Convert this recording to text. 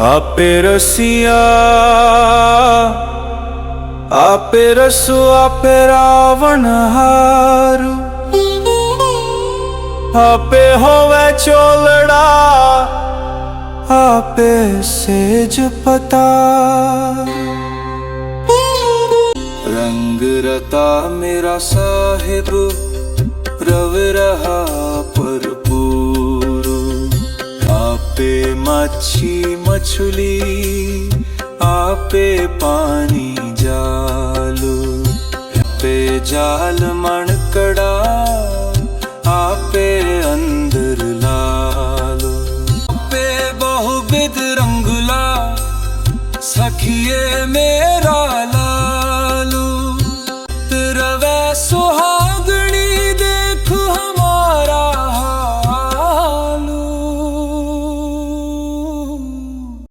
ਆਪੇ ਰਸੀਆ, ਆਪੇ ਰਸੂ, ਆਪੇ ਰਾਵਣ ਹਾਰੂ। ਆਪੇ ਹੋਵੇ ਚੋਲੜਾ, ਆਪੇ ਸੇਜ ਪਤਾ ਰੰਗ ਰਤਾ ਮੇਰਾ ਸਾਹਿਬ, ਰਵ आपे मच्छी मछली आपे पानी जालू आपे जाल मणकड़ा आपे अंदर लालो आपे बहुविध रंगला सखिए मेरा